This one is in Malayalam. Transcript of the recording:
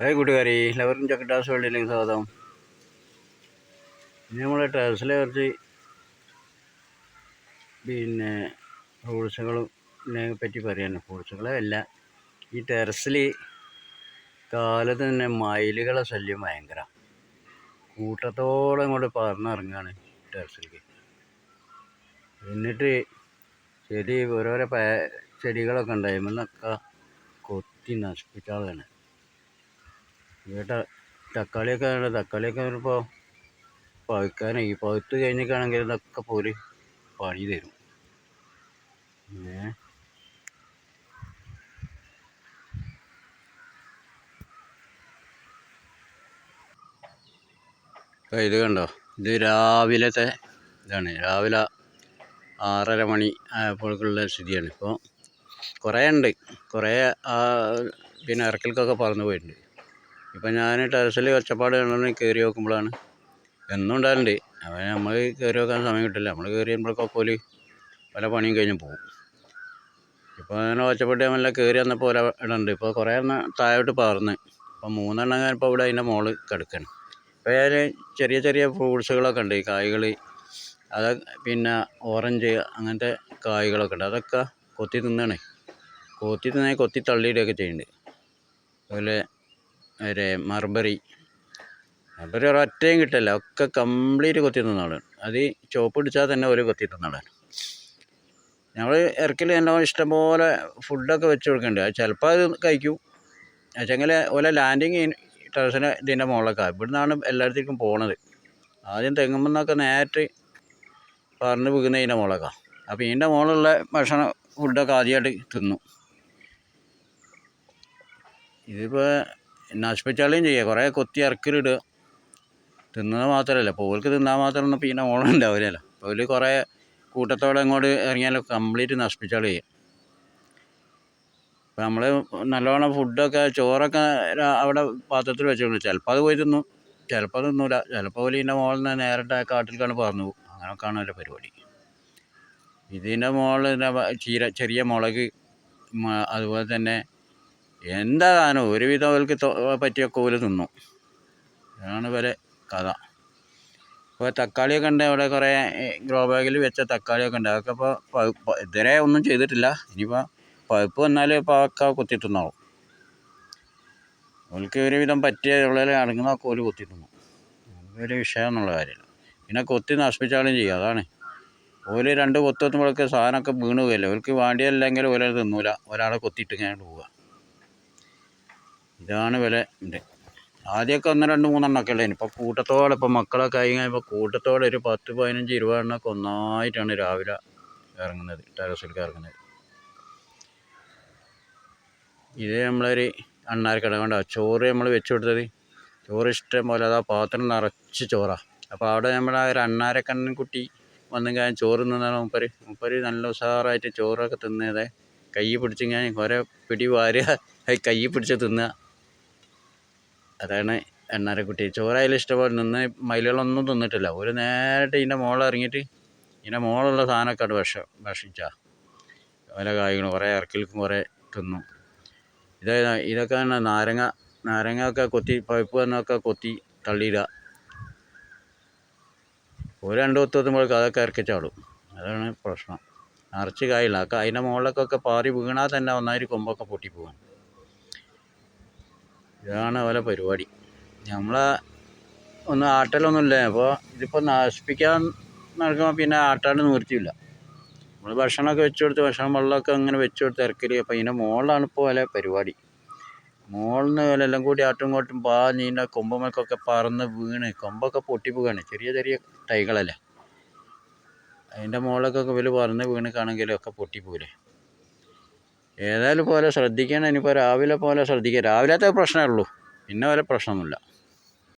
ഏയ് കൂട്ടുകാരി എല്ലാവർക്കും ടാസ് വേണ്ടിയില്ലെങ്കിൽ സ്വാഗതം. ഇനി നമ്മളെ ടാസിലെ കുറച്ച് പിന്നെ ഫ്രൂട്ട്സുകളെ പറ്റി പറയാനാണ് ഫ്രൂട്ട്സുകളെ അല്ല ഈ ടെറസിൽ കാലത്ത് തന്നെ മയിലുകളെ ശല്യം ഭയങ്കര. കൂട്ടത്തോടെ ഇങ്ങോട്ട് പറന്നിറങ്ങാണ് ടെറസിലേക്ക്. എന്നിട്ട് ചെടി ഓരോരോ പ ചെടികളൊക്കെ ഉണ്ടായിരുന്നൊക്കെ കൊത്തി നശിപ്പിച്ചാളാണ് ഇവിടെ തക്കാളിയൊക്കെ ആണ് തക്കാളിയൊക്കെ ഇപ്പോൾ പഴുക്കാനായി. പഴുത്ത് കഴിഞ്ഞിട്ടാണെങ്കിൽ ഇതൊക്കെ പോരി പണി തരും. ഇപ്പം ഇത് കണ്ടോ? ഇത് രാവിലത്തെ ഇതാണ്. രാവിലെ ആറര മണി ആയപ്പോഴേക്കുള്ള സ്ഥിതിയാണ്. ഇപ്പോൾ കുറേ ഉണ്ട്. കുറേ പിന്നെ ഇറക്കൽക്കൊക്കെ പറന്ന് പോയിട്ടുണ്ട്. ഇപ്പം ഞാൻ ടെറസിൽ ഒച്ചപ്പാട് കണ്ടു കയറി നോക്കുമ്പോഴാണ്. എന്നും ഉണ്ടാകലുണ്ട്. അപ്പം നമ്മൾ കയറി നോക്കാൻ സമയം കിട്ടില്ല. നമ്മൾ കയറി വരുമ്പോഴേക്കൊക്കെ പോൽ പണിയും കഴിഞ്ഞ് പോകും. ഇപ്പോൾ അങ്ങനെ ഒച്ചപ്പെട്ട് നമ്മളെല്ലാം കയറി വന്നപ്പോൾ ഒരാ ഇടുന്നുണ്ട് ഇപ്പോൾ കുറേ എണ്ണം താഴോട്ട് പകർന്ന് അപ്പോൾ മൂന്നെണ്ണം ഇപ്പോൾ ഇവിടെ അതിന്റെ മുകളിൽ കിടക്കുകയാണ് ഇപ്പോൾ ഞാൻ ചെറിയ ചെറിയ ഫ്രൂട്ട്സുകളൊക്കെ ഉണ്ട്. കായ്കൾ അത് പിന്നെ ഓറഞ്ച് അങ്ങനത്തെ കായ്കളൊക്കെ ഉണ്ട്. അതൊക്കെ കൊത്തി തിന്നണേ. കൊത്തി തിന്നേ കൊത്തി തള്ളിയിടുകയൊക്കെ ചെയ്യുന്നുണ്ട്. അതുപോലെ ഒരു മർബറി മർബറി ഒരൊറ്റയും കിട്ടില്ല. ഒക്കെ കംപ്ലീറ്റ് കൊത്തി തന്നാണ്. അത് ചോപ്പ് പിടിച്ചാൽ തന്നെ ഒരു കൊത്തി തന്നാണ്. ഞങ്ങൾ ഇറക്കൽ എന്നെ ഇഷ്ടംപോലെ ഫുഡൊക്കെ വെച്ച് കൊടുക്കുന്നുണ്ട് ചിലപ്പോൾ അത് കഴിക്കും. വെച്ചെങ്കിൽ ഓലെ ലാൻഡിങ് ടെറസിന് ഇതിന്റെ മുകളിലൊക്കെ ഇവിടെ നിന്നാണ് എല്ലായിടത്തേക്കും പോണത്. ആദ്യം തെങ്ങുമ്പോൾ നിന്നൊക്കെ നേരിട്ട് പറഞ്ഞ് വീകുന്ന ഇതിന്റെ മുകളിലൊക്കെ അപ്പോൾ ഇതിന്റെ മുകളിലുള്ള ഭക്ഷണം ഫുഡൊക്കെ ആദ്യമായിട്ട് തിന്നു. ഇതിപ്പോൾ നശിപ്പിച്ചാളും ചെയ്യുക കുറേ കൊത്തി ഇറക്കിലിടുക. തിന്നത് മാത്രമല്ല. അപ്പോൾ ഓൾക്ക് തിന്നാൻ മാത്രമൊന്നും പിന്നെ ഓണം ഉണ്ടാവില്ലല്ലോ. അപ്പോൾ അവർ കുറേ കൂട്ടത്തോടെ അങ്ങോട്ട് ഇറങ്ങിയാലോ കംപ്ലീറ്റ് നശിപ്പിച്ചാൾ ചെയ്യും. അപ്പോൾ നമ്മൾ നല്ലോണം ഫുഡൊക്കെ ചോറൊക്കെ അവിടെ പാത്രത്തിൽ വെച്ചിട്ടുണ്ട് ചിലപ്പോൾ അത് പോയി തിന്നും. ചിലപ്പോൾ തിന്നൂല. ചിലപ്പോൾ ഇതിന്റെ മുകളിൽ നിന്ന് നേരിട്ട് കാട്ടിലേക്കാണ് പറന്നു പോകും. അങ്ങനെയൊക്കെയാണ് അതിന്റെ പരിപാടി. ഇതിന്റെ മുകളിൽ ചീര ചെറിയ മുളക് അതുപോലെ തന്നെ എന്താ സാധനം ഒരുവിധം അവർക്ക് പറ്റിയൊക്കെ ഓൽ തിന്നു. അതാണ് ഇവരെ കഥ. ഇപ്പോൾ തക്കാളിയൊക്കെ ഉണ്ട് അവിടെ കുറേ ഗ്രോ ബാഗിൽ വെച്ച തക്കാളിയൊക്കെ ഉണ്ട്. അതൊക്കെ ഇപ്പോൾ ഇതുവരെ ഒന്നും ചെയ്തിട്ടില്ല. ഇനിയിപ്പോൾ പഴുപ്പ് വന്നാൽ ഇപ്പോൾ അതൊക്കെ കുത്തി തിന്നാവും ഓൾക്ക് ഒരുവിധം പറ്റിയ ഉള്ളിൽ അടങ്ങുന്നതൊക്കെ ഓൽ കുത്തി തിന്നും ഒരു വിഷയം എന്നുള്ള കാര്യമില്ല. പിന്നെ കൊത്തി നശിപ്പിച്ചാലും ചെയ്യും അതാണ്. ഓൽ രണ്ട് കൊത്ത് എത്തുമ്പോഴൊക്കെ സാധനമൊക്കെ വീണ് പോയല്ലേ ഓർക്ക് വേണ്ടിയല്ലെങ്കിൽ ഓരോ തിന്നൂല. ഒരാളെ കൊത്തിയിട്ട് ഇങ്ങനെ പോവുക. ഇതാണ് വില. ഉണ്ട്. ആദ്യമൊക്കെ ഒന്ന് രണ്ട് മൂന്നെണ്ണമൊക്കെ ഉള്ളതിന് ഇപ്പോൾ കൂട്ടത്തോടെ ഇപ്പോൾ മക്കളൊക്കെ ആയി കഴിയുമ്പോൾ കൂട്ടത്തോടെ ഒരു പത്ത് പതിനഞ്ച് ഇരുപത് എണ്ണമൊക്കെ ഒന്നായിട്ടാണ് രാവിലെ ഇറങ്ങുന്നത് ടെറസിലേക്ക് ഇറങ്ങുന്നത്. ഇത് നമ്മളൊരു അണ്ണാർക്കട വേണ്ട ചോറ് നമ്മൾ വെച്ച് കൊടുത്തത്. ചോറ് ഇഷ്ടം പോലെ അതാ പാത്രം നിറച്ച് ചോറാണ് അപ്പോൾ അവിടെ നമ്മുടെ ഒരു അണ്ണാരക്കണ്ണൻ കുട്ടി വന്നു കഴിഞ്ഞാൽ ചോറ് തിന്നാണ് മൂപ്പര് മൂപ്പര് നല്ല ഉഷാറായിട്ട് ചോറൊക്കെ തിന്നതേ കൈ പിടിച്ച് ഞാൻ കുറേ പിടി വാരുക കൈ പിടിച്ച് തിന്നുക. അതാണ് എണ്ണാരക്കുട്ടി ചോറായാലും ഇഷ്ടംപോലെ നിന്ന് മയിലുകളൊന്നും തിന്നിട്ടില്ല. ഒരു നേരിട്ട് ഇതിന്റെ മുകളിൽ ഇറങ്ങിയിട്ട് ഇതിന്റെ മുകളിലുള്ള സാധനമൊക്കെ ആണ് വിഷം ഭക്ഷിച്ചാൽ പല കായ്കളും കുറേ ഇറക്കിൽക്കും കുറേ തിന്നു. ഇത് ഇതൊക്കെ തന്നെ നാരങ്ങ നാരങ്ങ ഒക്കെ കൊത്തി പഴുപ്പ് വന്നൊക്കെ കൊത്തി തള്ളിയിടുക. ഒരു രണ്ട് കൊത്ത് എത്തുമ്പോഴേക്കും അതൊക്കെ ഇറക്കിച്ചാടും അതാണ് പ്രശ്നം. നിറച്ച് ഒക്കെ അതിന്റെ മുകളിലൊക്കെ പാറി വീണാൽ തന്നെ ഒന്നായിട്ട് കൊമ്പൊക്കെ പൊട്ടിപ്പോവാൻ ഇതാണ് അവരെ പരിപാടി. നമ്മളെ ഒന്നും ആട്ടലൊന്നുമില്ല. അപ്പോൾ ഇതിപ്പോൾ നശിപ്പിക്കാൻ നടക്കുമ്പോൾ പിന്നെ ആട്ടാണ്ട് നിവൃത്തിയില്ല. നമ്മൾ ഭക്ഷണമൊക്കെ വെച്ച് കൊടുത്ത് ഭക്ഷണം വെള്ളമൊക്കെ അങ്ങനെ വെച്ച് കൊടുത്ത് ഇറക്കൽ അപ്പോൾ ഇതിന്റെ മുകളിലാണ് ഇപ്പോൾ വല പരിപാടി. മുകളിൽ നിന്ന് എല്ലാം കൂടി ആട്ടും ഇങ്ങോട്ടും പാ ഇതിന്റെ കൊമ്പുമൊക്കെ പറന്ന് വീണ് കൊമ്പൊക്കെ പൊട്ടിപ്പോവുകയാണ്. ചെറിയ ചെറിയ തൈകളല്ലേ. അതിന്റെ മുകളിലൊക്കെ വില പറന്ന് വീണ് ഒക്കെ പൊട്ടിപ്പോവില്ലേ ഏതായാലും പോലെ ശ്രദ്ധിക്കണം. ഇനിയിപ്പോൾ രാവിലെ പോലെ ശ്രദ്ധിക്കുക രാവിലത്തെ പ്രശ്നമേ ഉള്ളൂ. പിന്നെ വല്ല പ്രശ്നമൊന്നുമില്ല.